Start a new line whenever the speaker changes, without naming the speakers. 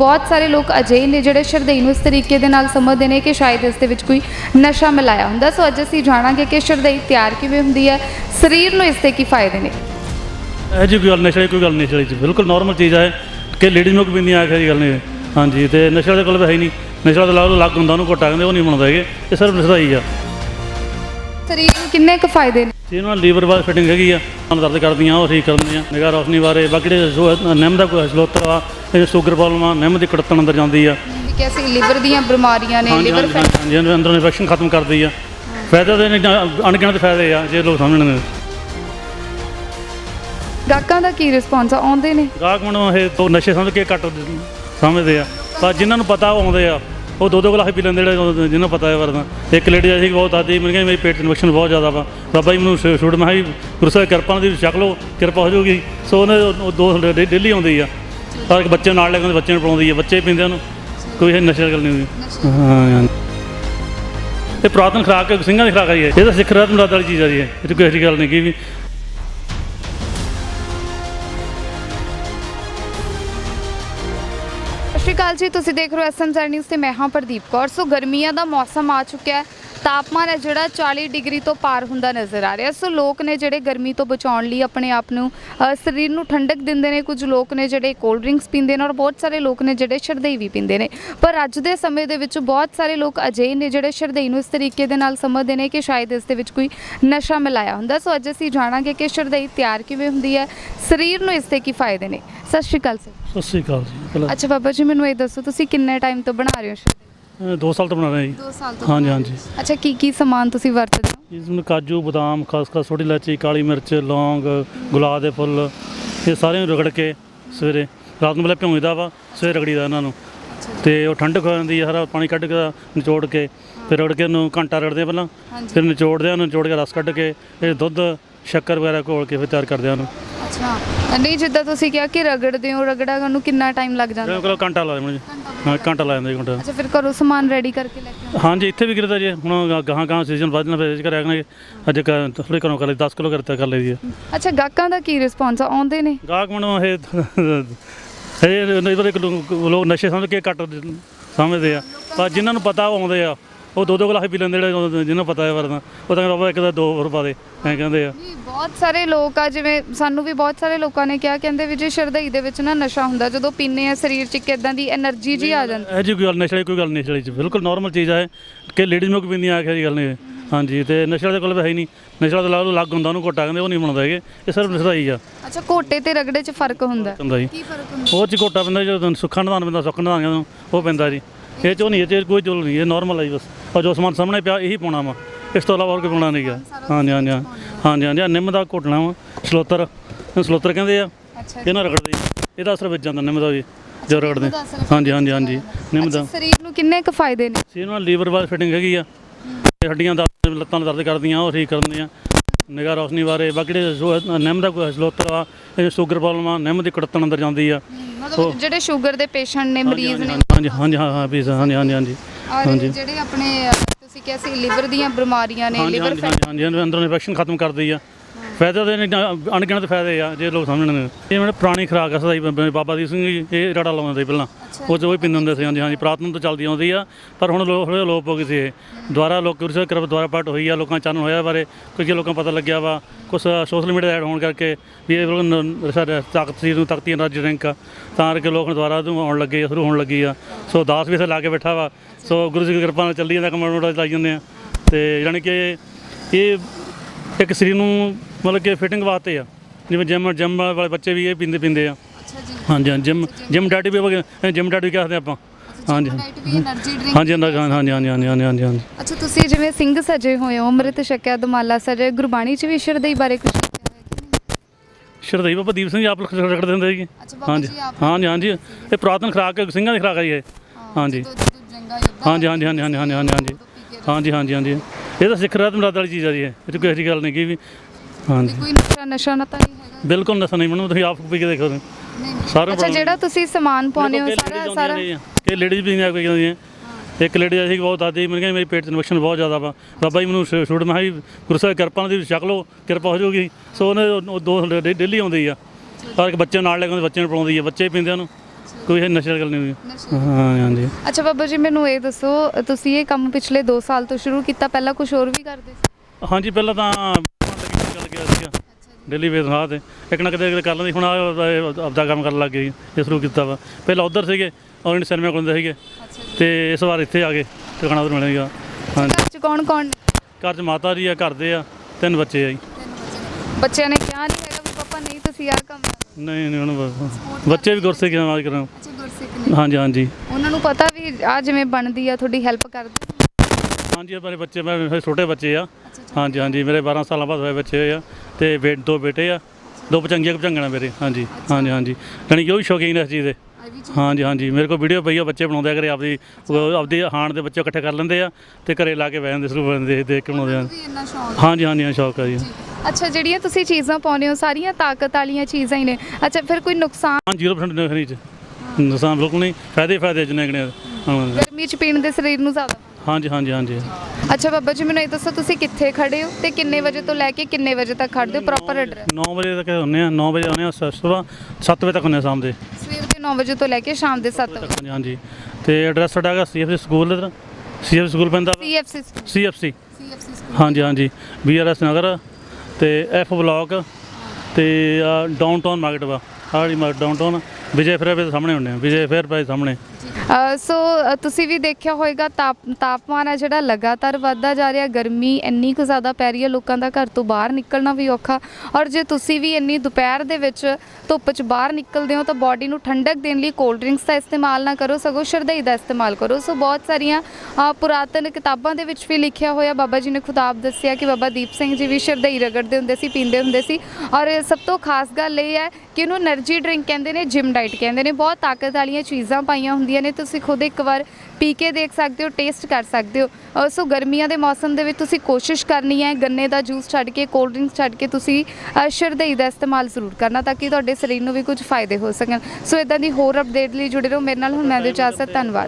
ਬਹੁਤ ਸਾਰੇ ਲੋਕ ਅਜਿਹੇ ਨੇ ਜਿਹੜੇ ਸ਼ਰਦਈ ਨੂੰ ਇਸ ਤਰੀਕੇ ਦੇ ਨਾਲ ਸਮਝਦੇ ਨੇ ਕਿ ਸ਼ਾਇਦ ਇਸ ਦੇ ਵਿੱਚ ਕੋਈ ਨਸ਼ਾ ਮਿਲਾਇਆ ਹੁੰਦਾ। ਸੋ ਅੱਜ ਅਸੀਂ ਜਾਣਾਂਗੇ ਕਿ ਸ਼ਰਦਈ ਤਿਆਰ ਕਿਵੇਂ ਹੁੰਦੀ ਹੈ ਸਰੀਰ ਨੂੰ ਇਸ ਦੇ ਕੀ ਫਾਇਦੇ ਨੇ।
ਇਹ ਜੀ ਕੋਈ ਗੱਲ ਨਸ਼ੇ ਦੀ ਕੋਈ ਗੱਲ ਨਹੀਂ ਚਲੀ ਜੀ। ਬਿਲਕੁਲ ਨਾਰਮਲ ਚੀਜ਼ ਹੈ ਕਿ ਲੇਡੀਜ਼ ਨੂੰ ਵੀ ਨਹੀਂ ਆਖਿਆ ਜੀ ਗੱਲ ਨਹੀਂ। ਹਾਂਜੀ ਤੇ ਨਸ਼ਾ ਦੇ ਕੋਲ ਵੀ ਹੈ ਨਹੀਂ। ਨਸ਼ਾ ਤਾਂ ਲੱਗ ਲੱਗ ਹੁੰਦਾ ਉਹਨੂੰ ਘੋਟਾ ਕਹਿੰਦੇ ਉਹ ਨਹੀਂ ਬਣਾਉਂਦਾ ਹੈਗੇ। ਇਹ ਸਿਰਫ ਨਸ਼ਾ ਹੀ ਆ।
ਸਰੀਰ ਨੂੰ ਕਿੰਨੇ ਕੁ ਫਾਇਦੇ ਨੇ?
ਜਿਹਨਾਂ ਨਾਲ ਲੀਵਰ ਵਾਲ ਫਿਟਿੰਗ ਹੈਗੀ ਆ ਸਾਨੂੰ ਦਰਦ ਕਰਦੀਆਂ ਉਹ ਠੀਕ ਕਰਦੀਆਂ ਨਿਗਾਹ ਰੋਸ਼ਨੀ ਬਾਰੇ ਬਾਕੀ ਜਿਹੜੇ ਨਿੰਮ ਦਾ ਕੋਈ ਸਲੋਤਰ ਆ ਇਹ ਸ਼ੂਗਰ ਪ੍ਰੋਬਲਮ ਆ ਨਿੰਮ ਦੀ ਕੜਤਣ ਅੰਦਰ ਜਾਂਦੀ ਆ।
ਵੀ ਕਿ ਅਸੀਂ ਲਿਵਰ ਦੀਆਂ ਬਿਮਾਰੀਆਂ ਨੇ ਲਿਵਰ
ਹਾਂਜੀ ਇਹਦੇ ਅੰਦਰ ਇਨਫੈਕਸ਼ਨ ਖਤਮ ਕਰਦੀ ਆ। ਫਾਇਦੇ ਦੇ ਨੇ ਅਣਗਿਣਤ ਫਾਇਦੇ ਆ ਜੇ ਲੋਕ ਸਮਝਣਗੇ
ਗਾਹਕਾਂ ਦਾ ਕੀ ਰਿਸਪੌਂਸ ਆਉਂਦੇ ਨੇ?
ਗਾਹਕ ਮੈਨੂੰ ਇਹ ਤੋਂ ਨਸ਼ੇ ਸਮਝ ਕੇ ਘੱਟ ਸਮਝਦੇ ਆ ਪਰ ਜਿਨ੍ਹਾਂ ਨੂੰ ਪਤਾ ਉਹ ਆਉਂਦੇ ਆ। ਉਹ ਦੋ ਦੋ ਗਲਾਸ ਪੀ ਲੈਂਦੇ ਜਿਹੜੇ ਜਿਹਨਾਂ ਪਤਾ ਹੈ ਵਰਨਾ। ਇੱਕ ਲੇਡੀ ਆਈ ਸੀ ਬਹੁਤ ਆਦੀ ਮੈਨੂੰ ਕਹਿੰਦੀ ਮੇਰੀ ਪੇਟ 'ਚ ਇਨਫੈਕਸ਼ਨ ਬਹੁਤ ਜ਼ਿਆਦਾ ਵਾ। ਬਾਬਾ ਜੀ ਮੈਨੂੰ ਸ਼ੂਟ ਮੈਂ ਜੀ ਗੁਰੂ ਸਾਹਿਬ ਦੀ ਕਿਰਪਾ ਦੀ ਛਕ ਲਓ ਕਿਰਪਾ ਹੋ ਜਾਊਗੀ ਸੋ ਉਹਨੇ ਉਹ ਉਹ ਦੋ ਡੇਲੀ ਆਉਂਦੀ ਆ। ਪਰ ਇੱਕ ਬੱਚੇ ਨਾਲ ਲੈ ਕੇ ਬੱਚੇ ਨੂੰ ਪੜਾਉਂਦੀ ਆ। ਬੱਚੇ ਪੀਂਦੇ ਉਹਨੂੰ। ਕੋਈ ਇਹ ਨਸ਼ੇ ਦੀ ਗੱਲ ਨਹੀਂ ਹੁੰਦੀ। ਹਾਂ ਹਾਂ। ਇਹ ਪੁਰਾਤਨ ਖੁਰਾਕ ਹੈ, ਸਿੰਘਾਂ ਦੀ ਖੁਰਾਕ ਹੈ ਜੀ ਇਹ। ਤਾਂ ਸਿੱਖ ਰਾਤ ਮੁਰਾਦ ਵਾਲੀ ਚੀਜ਼ ਆ ਜੀ ਇਹ। ਕੋਈ ਐਸੀ ਗੱਲ ਨਹੀਂ ਕੀ ਵੀ
ਅਕਾਲ ਜੀ, ਤੁਸੀਂ ਦੇਖ ਰਹੇ ਹੋ ਐਸਐਮਜ਼ੈਡ ਨਿਊਜ਼ ਤੇ ਮੈਂ ਹਾਂ ਪ੍ਰਦੀਪ ਕੌਰ। ਸੋ ਗਰਮੀਆਂ ਦਾ ਮੌਸਮ ਆ ਚੁੱਕਿਆ ਹੈ। ਤਾਪਮਾਨ ਹੈ ਜਿਹੜਾ 40 ਡਿਗਰੀ ਤੋਂ ਪਾਰ ਹੁੰਦਾ ਨਜ਼ਰ ਆ ਰਿਹਾ। ਸੋ ਲੋਕ ਨੇ ਜਿਹੜੇ ਗਰਮੀ ਤੋਂ ਬਚਾਉਣ ਲਈ ਆਪਣੇ ਆਪ ਨੂੰ ਸਰੀਰ ਨੂੰ ਠੰਡਕ ਦਿੰਦੇ ਨੇ। ਕੁਝ ਲੋਕ ਨੇ ਜਿਹੜੇ ਕੋਲਡ ਡਰਿੰਕਸ ਪੀਂਦੇ ਨੇ ਔਰ ਬਹੁਤ ਸਾਰੇ ਲੋਕ ਨੇ ਜਿਹੜੇ ਸ਼ਰਦਈ ਵੀ ਪੀਂਦੇ ਨੇ। ਪਰ ਅੱਜ ਦੇ ਸਮੇਂ ਦੇ ਵਿੱਚ ਬਹੁਤ ਸਾਰੇ ਲੋਕ ਅਜਿਹੇ ਨੇ ਜਿਹੜੇ ਸ਼ਰਦਈ ਨੂੰ ਇਸ ਤਰੀਕੇ ਦੇ ਨਾਲ ਸਮਝਦੇ ਨੇ ਕਿ ਸ਼ਾਇਦ ਇਸ ਦੇ ਵਿੱਚ ਕੋਈ ਨਸ਼ਾ ਮਿਲਾਇਆ ਹੁੰਦਾ। ਸੋ ਅੱਜ ਅਸੀਂ ਜਾਣਾਂਗੇ ਕਿ ਸ਼ਰਦਈ ਤਿਆਰ ਕਿਵੇਂ ਹੁੰਦੀ ਹੈ। ਸਰੀਰ ਨੂੰ ਇਸ ਦੇ ਕੀ ਫਾਇਦੇ ਨੇ। ਸਤਿ ਸ਼੍ਰੀ ਅਕਾਲ ਸਰ।
ਸਤਿ ਸ੍ਰੀ ਅਕਾਲ ਜੀ।
ਅੱਛਾ ਬਾਬਾ ਜੀ ਮੈਨੂੰ ਇਹ ਦੱਸੋ ਤੁਸੀਂ ਕਿੰਨੇ ਟਾਈਮ ਤੋਂ ਬਣਾ ਰਹੇ ਹੋ ਸ਼ਰਦਈ?
ਦੋ ਸਾਲ ਤੋਂ ਬਣਾ ਰਹੇ ਜੀ।
2 ਸਾਲ ਤੋਂ
ਹਾਂਜੀ ਹਾਂਜੀ।
ਅੱਛਾ ਕੀ ਕੀ ਸਮਾਨ ਤੁਸੀਂ ਵਰਤਦੇ ਹੋ?
ਇਸ ਨੂੰ ਕਾਜੂ ਬਦਾਮ ਖਸਖਸ ਛੋਟੀ ਇਲਾਇਚੀ ਕਾਲੀ ਮਿਰਚ ਲੌਂਗ ਗੁਲਾਬ ਦੇ ਫੁੱਲ ਇਹ ਸਾਰਿਆਂ ਨੂੰ ਰਗੜ ਕੇ ਸਵੇਰੇ ਰਾਤ ਨੂੰ ਪਹਿਲਾਂ ਭਿਉਂਦਾ ਵਾ ਸਵੇਰੇ ਰਗੜੀਦਾ ਇਹਨਾਂ ਨੂੰ। ਤੇ ਉਹ ਠੰਡਕ ਹੋ ਜਾਂਦੀ ਹੈ ਸਾਰਾ ਪਾਣੀ ਕੱਢ ਕੇ ਨਿਚੋੜ ਕੇ ਫਿਰ ਰਗੜ ਕੇ ਉਹਨੂੰ ਘੰਟਾ ਰਗੜਦੇ ਪਹਿਲਾਂ ਫਿਰ ਨਿਚੋੜਦੇ ਆ ਉਹਨੂੰ ਨਿਚੋੜ ਕੇ ਰਸ ਕੱਢ ਕੇ ਇਹ ਦੁੱਧ ਸ਼ੱਕਰ ਵਗੈਰਾ ਘੋਲ ਕੇ ਫਿਰ ਤਿਆਰ ਕਰਦੇ ਆ ਉਹਨੂੰ।
ਅੱਛਾ। ਨਹੀਂ ਜਿੱਦਾਂ ਤੁਸੀਂ ਕਿਹਾ ਕਿ ਰਗੜਦੇ ਹੋ ਰਗੜਾ ਨੂੰ ਕਿੰਨਾ ਟਾਈਮ ਲੱਗ ਜਾਂਦਾ?
ਜਿਵੇਂ ਕੋਲ ਘੰਟਾ ਲਾ ਜਾਂਦਾ ਜੀ। ਹਾਂ ਘੰਟਾ ਲਾ ਜਾਂਦਾ ਜੀ ਘੰਟਾ।
ਅੱਛਾ ਫਿਰ ਘਰੋਂ ਸਮਾਨ ਰੈਡੀ ਕਰਕੇ ਲੈ ਕੇ ਆਉਂਦੇ?
ਹਾਂਜੀ ਇੱਥੇ ਵੀ ਗਿਰਦਾ ਜੀ। ਹੁਣ ਗਾਹਾਂ ਗਾਹਾਂ ਸੀਜ਼ਨ ਵੱਧਣਾ ਫਿਰ ਇਹ ਕਰਿਆ ਕਰਾਂਗੇ ਅੱਜ ਥੋੜੀ ਘਰੋਂ ਕਰ ਲਈ 10 ਕਿਲੋ ਕਰਤਾ ਕਰ ਲਈ ਦੀ ਹੈ?
ਅੱਛਾ ਗਾਹਕਾਂ ਦਾ ਕੀ ਰਿਸਪੌਂਸ ਆਉਂਦੇ ਨੇ?
ਗਾਹਕ ਮੈਨੂੰ ਇਹ ਇਹ ਲੋਕ ਨਸ਼ੇ ਸਮਝ ਕੇ ਘੱਟ ਸਮਝਦੇ ਆ। ਪਰ ਜਿਨ੍ਹਾਂ ਨੂੰ ਪਤਾ ਆਉਂਦੇ ਆ। ਉਹ ਦੋ ਦੋ ਗਲਾਸ ਪੀ ਲੈਂਦੇ ਜਿਹੜੇ ਜਿਹਨਾਂ ਪਤਾ ਹੈ ਵਰਨਾ। ਉਹ ਤਾਂ ਕਹਿੰਦਾ ਇੱਕ ਦਾ 2 ਰੁਪਏ ਦੇ ਐਂ ਕਹਿੰਦੇ ਆ।
ਜੀ ਬਹੁਤ ਸਾਰੇ ਲੋਕ ਆ ਜਿਵੇਂ ਸਾਨੂੰ ਵੀ ਬਹੁਤ ਸਾਰੇ ਲੋਕਾਂ ਨੇ ਕਿਹਾ ਕਹਿੰਦੇ ਵੀ ਜੇ ਸ਼ਰਦਈ ਦੇ ਵਿੱਚ ਨਾ ਨਸ਼ਾ ਹੁੰਦਾ ਜਦੋਂ ਪੀਨੇ ਆ ਸਰੀਰ 'ਚ ਇੱਕ ਇਦਾਂ ਦੀ એનર્ਜੀ ਜੀ ਆ ਜਾਂਦੀ।
ਇਹ ਜੀ ਕੋਈ ਨਸ਼ੇ ਵਾਲੀ ਕੋਈ ਗੱਲ ਨਹੀਂ ਛੜੀ ਚ ਬਿਲਕੁਲ ਨਾਰਮਲ ਚੀਜ਼ ਆ ਕਿ ਲੇਡੀਜ਼ ਨੂੰ ਕੋਈ ਪੀਂਦੀਆਂ ਆਖਿਆ ਜੀ ਗੱਲ ਨਹੀਂ ਹਾਂਜੀ ਤੇ ਨਸ਼ੇ ਵਾਲੇ ਕੋਲ ਵੀ ਹੈ ਹੀ ਨਹੀਂ। ਨਸ਼ੇ ਵਾਲਾ ਤਾਂ ਲੱਗ ਹੁੰਦਾ ਉਹਨੂੰ ਕੋਟਾ ਕਹਿੰਦੇ ਉਹ ਨਹੀਂ ਬਣਦਾ ਹੈਗੇ। ਇਹ ਸਿਰਫ ਨਸ਼ਾਈ ਆ।
ਅੱਛਾ ਕੋਟੇ ਤੇ ਰਗੜੇ 'ਚ ਫ਼ਰਕ ਹੁੰਦਾ।
ਹੁੰਦਾ ਜੀ।
ਕੀ ਫ਼ਰਕ ਹੁੰਦਾ?
ਉਹ ਚ ਘੋਟਾ ਪੈਂਦਾ ਜਦੋਂ ਸੁੱਖਾ ਨਿਧਾਨ ਪੈਂਦਾ ਸੁੱਖ ਨਿਧਾਨ ਕਹਿੰਦੇ ਉਹਨੂੰ, ਉਹ ਪੈਂਦਾ ਜੀ। ਇਹ ਚੋਂ ਨਹੀਂ ਇਹ ਚ ਕੋਈ ਚੁੱਲ ਨਹੀਂ ਇਹ ਨਾਰਮਲ ਹੈ ਜੀ ਬਸ। ਔਰ ਜੋ ਸਮਾਨ ਸਾਹਮਣੇ ਪਿਆ ਇਹੀ ਪਾਉਣਾ ਵਾ। ਇਸ ਤੋਂ ਇਲਾਵਾ ਹੋਰ ਕੋਈ ਪਾਉਣਾ ਨਹੀਂਗਾ ਹਾਂਜੀ ਹਾਂਜੀ ਹਾਂ। ਹਾਂਜੀ ਹਾਂਜੀ ਆਹ ਨਿੰਮ ਦਾ ਘੋਟਣਾ ਵਾ ਸਲੋਤਰ। ਇਹਨੂੰ ਸਲੋਤਰ ਕਹਿੰਦੇ ਆ।
ਅੱਛਾ
ਇਹਨਾਂ ਰਗੜਦੇ ਆ। ਇਹਦਾ ਅਸਰ ਵਿੱਚ ਜਾਂਦਾ ਨਿੰਮ ਦਾ ਵੀ ਜੋ ਰਗੜਦੇ
ਨਿੰਮ ਦਾ ਅਸਰ
ਹਾਂਜੀ ਹਾਂਜੀ ਹਾਂਜੀ। ਨਿੰਮ ਦਾ।
ਅੱਛਾ, ਸਰੀਰ ਨੂੰ ਕਿੰਨੇ ਕੁ ਫਾਇਦੇ ਨੇ?
ਸੀ ਨਾਲ ਲੀਵਰ ਵਾਲ ਫਿਟਿੰਗ ਹੈਗੀ ਆ। ਤੇ ਹੱਡੀਆਂ ਦਰਦ ਲੱਤਾਂ ਨੂੰ ਦਰਦ ਕਰਦੀਆਂ ਉਹ ਠੀਕ ਕਰਦੀਆਂ ਨਿਗਾਹ ਰੋਸ਼ਨੀ ਬਾਰੇ ਬਾਕੀ ਜਿਹੜੇ ਜੋ ਨਿੰਮ ਦਾ ਕੋਈ ਸਲੋਤਰ ਆ ਇਹ ਸ਼ੂਗਰ ਪ੍ਰੋਬਲਮ ਆ ਨਿੰਮ ਦੀ ਕੜਤਣ ਅੰਦਰ ਜਾਂਦੀ ਆ।
ਮਤਲਬ ਜਿਹੜੇ ਸ਼ੂਗਰ ਦੇ ਪੇਸ਼ੈਂਟ ਨੇ ਮਰੀਜ਼ ਨੇ।
ਹਾਂਜੀ ਹਾਂਜੀ ਹਾਂ ਹਾਂ ਪੀਸ ਹਾਂਜੀ ਹਾਂਜੀ ਹਾਂਜੀ
ਔਰ ਜਿਹੜੇ ਆਪਣੇ ਅ, ਤੁਸੀਂ ਕਿਹਾ ਸੀ ਲਿਵਰ ਦੀਆਂ ਬਿਮਾਰੀਆਂ ਨੇ
ਹਾਂਜੀ
ਲਿਵਰ
ਹਾਂਜੀ ਹਾਂਜੀ ਹਾਂਜੀ ਅੰਦਰ ਇਨਫੈਕਸ਼ਨ ਖਤਮ ਕਰਦੀ ਆ। ਫਾਇਦਾ ਤਾਂ ਇਹਨੇ ਅਣਗਿਣਤ ਫਾਇਦੇ ਆ ਜੇ ਲੋਕ ਸਮਝਣ ਇਹ ਮੇਰੇ ਪੁਰਾਣੀ ਖਰਾਕ ਅਸਦਾ ਹੀ ਬਾਬਾ ਦੀ ਸਿੰਘ ਜੀ ਇਹ ਰੜਾ ਲਾਉਂਦੇ ਸੀ ਪਹਿਲਾਂ। ਉਹ ਜੋ ਵੀ ਪਿੰਦੇ ਹੁੰਦੇ ਸੀ ਹਾਂਜੀ ਹਾਂਜੀ ਪ੍ਰਾਤਨ ਤੋਂ ਚੱਲਦੀ ਆਉਂਦੀ ਆ ਪਰ ਹੁਣ ਲੋਕ ਥੋੜੇ ਲੋਪ ਹੋ ਗਈ ਸੀ ਇਹ। ਦੁਆਰਾ ਲੋਕ ਗੁਰਸੇ ਕਰਬ ਦੁਆਰਾ ਪਾਟ ਹੋਈ ਆ ਲੋਕਾਂ ਚਾਨਣ ਹੋਇਆ ਬਾਰੇ ਕੁਝ ਲੋਕਾਂ ਪਤਾ ਲੱਗਿਆ ਵਾ ਕੁਝ ਸੋਸ਼ਲ ਮੀਡੀਆ ਐਡ ਹੋਣ ਕਰਕੇ ਵੀ ਇਹ ਲੋਕ ਤਾਕਤ ਸੀ ਨੂੰ ਤਾਕਤੀ ਨਾਲ ਰਿੰਕ ਤਾਂ ਕਰਕੇ ਲੋਕ ਦੁਆਰਾ ਤੋਂ ਆਉਣ ਲੱਗੇ ਸ਼ੁਰੂ ਹੋਣ ਲੱਗੀ ਆ। ਸੋ ਦਾਸ ਵੀ ਇੱਥੇ ਲਾ ਕੇ ਬੈਠਾ ਵਾ। ਸੋ ਗੁਰੂ ਜੀ ਦੀ ਕਿਰਪਾ ਨਾਲ ਚੱਲੀ ਜਾਂਦਾ ਕਮਾਂਡ ਮੋਟਾ ਚਲਾਈ ਜਾਂਦੇ ਆ। ਤੇ ਯਾਨੀ ਕਿ ਇਹ ਇੱਕ ਸਰੀਰ ਨੂੰ ਮਤਲਬ ਕਿ ਫਿਟਿੰਗ ਵਾਸਤੇ ਆ ਜਿਵੇਂ ਜਿਮ ਜਿਮ ਵਾਲੇ ਬੱਚੇ ਵੀ ਇਹ ਪੀਂਦੇ ਪੀਂਦੇ ਆ
ਅੱਛਾ
ਹਾਂਜੀ ਹਾਂ ਜਿਮ ਜਿਮ ਡਾਟ ਵੀ ਜਿਮ ਡਾਟ ਵੀ ਕਹਿੰਦੇ ਆਪਾਂ ਹਾਂਜੀ ਹਾਂਜੀ ਹਾਂਜੀ ਹਾਂਜੀ ਹਾਂਜੀ ਹਾਂਜੀ ਹਾਂਜੀ ਹਾਂਜੀ
ਅੱਛਾ ਤੁਸੀਂ ਜਿਵੇਂ ਸਿੰਘ ਸਜੇ ਹੋਏ ਹੋ ਅੰਮ੍ਰਿਤ ਛਕਿਆ ਦਮਾਲਾ ਸਜੇ ਗੁਰਬਾਣੀ ਚ ਵੀ ਸ਼ਰਦਈ ਬਾਰੇ ਕੁਝ
ਸ਼ਰਦਈ ਬਾਬਾ ਦੀਪ ਸਿੰਘ ਜੀ ਆਪ ਰਖੜ ਦਿੰਦੇ ਜੀ ਹਾਂਜੀ ਹਾਂਜੀ ਹਾਂਜੀ ਇਹ ਪੁਰਾਤਨ ਖਰਾਕ ਸਿੰਘਾਂ ਦੀ ਖਰਾਕ ਹੈ ਇਹ ਹਾਂਜੀ ਹਾਂਜੀ ਹਾਂਜੀ ਹਾਂਜੀ ਹਾਂਜੀ ਹਾਂਜੀ ਹਾਂਜੀ ਹਾਂਜੀ ਹਾਂਜੀ ਇਹ ਤਾਂ ਸਿੱਖ ਰਾਤ ਵਾਲੀ ਚੀਜ਼ ਆ ਜੀ ਇਹ ਕੋਈ ਐਸੀ ਗੱਲ ਨਹੀਂ ਕਿ ਵੀ ਹਾਂਜੀ।
ਕੋਈ ਨਸ਼ਾ ਨਸ਼ਾ ਨਾ ਤਾਂ ਨਹੀਂ ਹੈਗਾ?
ਬਿਲਕੁਲ ਨਸ਼ਾ ਨਹੀਂ ਮੈਨੂੰ ਤੁਸੀਂ ਆਪ ਕੇ ਦੇਖੋ। ਤੁਸੀਂ। ਸਾਰਾ
ਅੱਛਾ ਜਿਹੜਾ ਤੁਸੀਂ ਸਮਾਨ ਪਾਉਂਦੇ ਹੋ ਸਾਰਾ ਸਾਰਾ
ਕਿ ਲੇਡੀਜ਼ ਵੀ ਨਹੀਂ ਆ ਕੋਈ ਕਹਿੰਦੀਆਂ ਇੱਕ ਲੇਡੀ ਆਈ ਸੀ ਬਹੁਤ ਆਦੀ ਮੈਨੂੰ ਕਹਿੰਦੀ ਮੇਰੀ ਪੇਟ 'ਚ ਇਨਫੈਕਸ਼ਨ ਬਹੁਤ ਜ਼ਿਆਦਾ ਵਾ। ਬਾਬਾ ਜੀ ਮੈਨੂੰ ਸ਼ੂ- ਸ਼ੂਟ ਮੈਂ ਕਿਹਾ ਜੀ ਗੁਰੂ ਸਾਹਿਬ ਦੀ ਕਿਰਪਾ ਨਾਲ ਦੀ ਛਕ ਲਓ ਕਿਰਪਾ ਹੋ ਜਾਊਗੀ। ਸੋ ਉਹਨੇ ਉਹ- ਉਹ ਦੋ ਡੇਲੀ ਆਉਂਦੀ ਆ। ਪਰ ਇੱਕ ਬੱਚੇ ਨਾਲ ਲੈ ਕੇ ਆਉਂਦੇ, ਬੱਚੇ ਨੂੰ ਪੜਾਉਂਦੀ ਆ ਬੱਚੇ ਪੀਂਦੇ ਉਹਨੂੰ। ਕੋਈ ਨਸ਼ੇ ਵਾਲੀ ਗੱਲ ਨਹੀਂ ਹੋਈ ਹਾਂ ਹਾਂਜੀ।
ਅੱਛਾ ਬਾਬਾ ਜੀ ਮੈਨੂੰ ਇਹ ਦੱਸੋ ਤੁਸੀਂ ਇਹ ਕੰਮ ਪਿਛਲੇ 2 ਸਾਲ ਤੋਂ ਸ਼ੁਰੂ ਕੀਤਾ ਪਹਿਲਾਂ ਕੁਝ ਹੋਰ ਵੀ ਕਰਦੇ ਸੀ?
ਹਾਂਜੀ ਪਹਿਲਾਂ ਤਾਂ ਡੇਲੀ ਹਾਂ ਤੇ ਇੱਕ ਨਾ ਕਿਤੇ ਕਰ ਲੈਂਦੀ ਹੁਣ ਆਪਦਾ ਕੰਮ ਕਰਨ ਲੱਗ ਗਈ ਇਹ ਸ਼ੁਰੂ ਕੀਤਾ ਵਾ। ਪਹਿਲਾਂ ਉਧਰ ਸੀਗੇ ਔਰੈਂਜ ਸਿਨੇਮਾ ਕੋਲ ਸੀਗੇ। ਤੇ ਇਸ ਵਾਰ ਇੱਥੇ ਆ ਗਏ ਟਿਕਾਣਾ ਉਧਰ ਮਿਲੇਗਾ ਹਾਂਜੀ।
ਘਰ ਚ ਕੌਣ ਕੌਣ?
ਘਰ 'ਚ ਮਾਤਾ ਜੀ ਆ ਘਰ ਦੇ ਆ ਤਿੰਨ ਬੱਚੇ ਆ ਜੀ।
ਬੱਚਿਆਂ ਨੇ ਕਿਹਾ ਨਹੀਂ ਹੈਗਾ ਵੀ ਪਾਪਾ ਨਹੀਂ ਤੁਸੀਂ ਯਾਰ ਕੰਮ ਕਰਨਾ।
ਨਹੀਂ ਨਹੀਂ ਹੁਣ ਬੱਚੇ ਵੀ ਗੁਰਸੇ ਕਿਵੇਂ ਆਵਾਜ਼ ਕਰਾਂ
ਅੱਛਾ ਗੁਰਸਿੱਖ ਨੇ।
ਹਾਂਜੀ ਹਾਂਜੀ।
ਉਹਨਾਂ ਨੂੰ ਪਤਾ ਵੀ ਆ ਜਿਵੇਂ ਬਣਦੀ ਆ ਤੁਹਾਡੀ ਹੈਲਪ ਕਰਦੇ
ਹਾਂਜੀ ਮੇਰੇ ਬੱਚੇ ਮੇਰੇ ਛੋਟੇ ਬੱਚੇ ਆ। ਹਾਂਜੀ ਹਾਂਜੀ ਮੇਰੇ 12 ਸਾਲਾਂ ਬਾਅਦ ਹੋਏ ਬੱਚੇ ਹੋਏ ਆ ਤੇ ਬੇ ਦੋ ਬੇਟੇ ਆ ਦੋ ਪਚੰਗੀਆਂ ਪਚੰਗਣਾ ਮੇਰੇ ਹਾਂਜੀ ਹਾਂਜੀ ਹਾਂਜੀ। ਜਾਣੀ ਕਿ ਉਹ ਵੀ ਸ਼ੌਕੀਨ ਇਸ ਚੀਜ਼ ਦੇ। ਹਾਂਜੀ ਹਾਂਜੀ ਮੇਰੇ ਕੋਲ ਵੀਡੀਓ ਪਈ ਆ ਬੱਚੇ ਬਣਾਉਂਦੇ ਆ ਘਰੇ ਆਪਦੀ ਆਪਦੀ ਹਾਣ ਦੇ ਬੱਚੇ ਇਕੱਠੇ ਕਰ ਲੈਂਦੇ ਆ ਤੇ ਘਰੇ ਲਾ ਕੇ ਬਹਿ ਜਾਂਦੇ ਸ਼ੁਰੂ ਦੇਖ ਕੇ ਬਣਾਉਂਦੇ ਆ। ਹਾਂਜੀ ਹਾਂਜੀ ਹਾਂ ਸ਼ੌਕ ਆ ਜੀ।
ਅੱਛਾ ਜਿਹੜੀਆਂ ਤੁਸੀਂ ਚੀਜ਼ਾਂ ਪਾਉਂਦੇ ਹੋ ਸਾਰੀਆਂ ਤਾਕਤ ਵਾਲੀਆਂ ਚੀਜ਼ਾਂ ਹੀ ਨੇ। ਅੱਛਾ ਫਿਰ ਕੋਈ ਨੁਕਸਾਨ
ਹਾਂ 0% ਨਖਰੀ ਚ। ਨੁਕਸਾਨ ਬਿਲਕੁਲ ਨਹੀਂ ਫਾਇਦੇ ਫਾਇਦੇ ਜਿੰਨੇ ਕਿਨੇ
ਗਰਮੀ ਚ ਪੀਣ ਦੇ ਸਰੀਰ ਨੂੰ ਜ਼ਿਆਦਾ
ਹਾਂਜੀ ਹਾਂਜੀ ਹਾਂਜੀ।
ਅੱਛਾ ਬਾਬਾ ਜੀ ਮੈਨੂੰ ਇਹ ਦੱਸੋ ਤੁਸੀਂ ਕਿੱਥੇ ਖੜੇ ਹੋ ਤੇ ਕਿੰਨੇ ਵਜੇ ਤੋਂ ਲੈ ਕੇ ਕਿੰਨੇ ਵਜੇ ਤੱਕ ਖੜਦੇ ਹੋ? ਪ੍ਰੋਪਰ ਐਡਰੈਸ
9 ਵਜੇ ਤੱਕ ਹੁੰਨੇ ਆ 9 ਵਜੇ ਆਉਂਦੇ ਆ ਸਵੇਰ 7 ਵਜੇ ਤੱਕ ਹੁੰਨੇ ਆ ਸ਼ਾਮ ਦੇ।
ਸਵੇਰ ਦੇ 9 ਵਜੇ ਤੋਂ ਲੈ ਕੇ ਸ਼ਾਮ ਦੇ 7 ਵਜੇ।
ਹਾਂਜੀ ਹਾਂਜੀ। ਤੇ ਐਡਰੈਸ ਸਾਡਾ ਹੈਗਾ ਸੀਐਫਸੀ ਸਕੂਲ ਸੀਐਫਸੀ ਸਕੂਲ ਪੈਂਦਾ
ਸੀਐਫਸੀ
ਸੀਐਫਸੀ
ਸੀਐਫਸੀ
ਹਾਂਜੀ ਹਾਂਜੀ। ਬੀਆਰਐਸ ਨਗਰ ਤੇ ਐਫ ਬਲਾਕ ਤੇ ਡਾਊਨਟਾਊਨ ਮਾਰਕੀਟ ਵਾ। ਆੜੀ ਮਾਰਕੀਟ ਡਾਊਨਟਾਊਨ ਵਿਜੇ ਫੇਅਰ ਦੇ ਸਾਹਮਣੇ ਹੁੰਨੇ ਆ। ਵਿਜੇ ਫੇਅਰ ਦੇ ਸਾਹਮਣੇ।
ਸੋ ਤੁਸੀਂ ਵੀ ਦੇਖਿਆ ਹੋਵੇਗਾ ਤਾਪ- ਤਾਪਮਾਨ ਆ ਜਿਹੜਾ ਲਗਾਤਾਰ ਵੱਧਦਾ ਜਾ ਰਿਹਾ। ਗਰਮੀ ਇੰਨੀ ਕੁ ਜ਼ਿਆਦਾ ਪੈ ਰਹੀ ਹੈ ਲੋਕਾਂ ਦਾ ਘਰ ਤੋਂ ਬਾਹਰ ਨਿਕਲਣਾ ਵੀ ਔਖਾ। ਔਰ ਜੇ ਤੁਸੀਂ ਵੀ ਇੰਨੀ ਦੁਪਹਿਰ ਦੇ ਵਿੱਚ ਧੁੱਪ 'ਚ ਬਾਹਰ ਨਿਕਲਦੇ ਹੋ ਤਾਂ ਬਾਡੀ ਨੂੰ ਠੰਡਕ ਦੇਣ ਲਈ ਕੋਲਡ ਡਰਿੰਕਸ ਦਾ ਇਸਤੇਮਾਲ ਨਾ ਕਰੋ, ਸਗੋਂ ਸ਼ਰਦਈ ਦਾ ਇਸਤੇਮਾਲ ਕਰੋ। ਸੋ ਬਹੁਤ ਸਾਰੀਆਂ ਪੁਰਾਤਨ ਕਿਤਾਬਾਂ ਦੇ ਵਿੱਚ ਵੀ ਲਿਖਿਆ ਹੋਇਆ। ਬਾਬਾ ਜੀ ਨੇ ਖੁਦ ਆਪ ਦੱਸਿਆ ਕਿ ਬਾਬਾ ਦੀਪ ਸਿੰਘ ਜੀ ਵੀ ਸ਼ਰਦਈ ਰਗੜਦੇ ਹੁੰਦੇ ਸੀ, ਪੀਂਦੇ ਹੁੰਦੇ ਸੀ। ਔਰ ਸਭ ਤੋਂ ਖਾਸ ਗੱਲ ਇਹ ਹੈ ਕਿ ਇਹਨੂੰ એનર્ਜੀ ਡਰਿੰਕ ਕਹਿੰਦੇ ਨੇ ਜਿਮ ਡਾਈਟ ਕਹਿੰਦੇ ਨੇ ਬਹੁਤ ਤਾਕਤ ਵਾਲੀਆਂ ਚੀਜ਼ਾਂ ਪਾਈਆਂ ਹੁੰਦੀਆਂ ਨੇ ਤੁਸੀਂ ਖੁਦ ਇੱਕ ਵਾਰ ਪੀ ਕੇ ਦੇਖ ਸਕਦੇ ਹੋ ਟੇਸਟ ਕਰ ਸਕਦੇ ਹੋ। ਅ, ਸੋ ਗਰਮੀਆਂ ਦੇ ਮੌਸਮ ਦੇ ਵਿੱਚ ਤੁਸੀਂ ਕੋਸ਼ਿਸ਼ ਕਰਨੀ ਹੈ ਗੰਨੇ ਦਾ ਜੂਸ ਛੱਡ ਕੇ ਕੋਲਡ ਡਰਿੰਕਸ ਛੱਡ ਕੇ ਤੁਸੀਂ ਅ, ਸ਼ਰਦਈ ਦਾ ਇਸਤੇਮਾਲ ਜ਼ਰੂਰ ਕਰਨਾ ਤਾਂ ਕਿ ਤੁਹਾਡੇ ਸਰੀਰ ਨੂੰ ਵੀ ਕੁਝ ਫਾਇਦੇ ਹੋ ਸਕਣ। ਸੋ ਇਦਾਂ ਦੀ ਹੋਰ ਅਪਡੇਟ ਲਈ ਜੁੜੇ ਰਹੋ ਮੇਰੇ ਨਾਲ ਹੁਣ ਮੈਂ ਦੇ ਇਜਾਜ਼ਤ ਧੰਨਵਾਦ।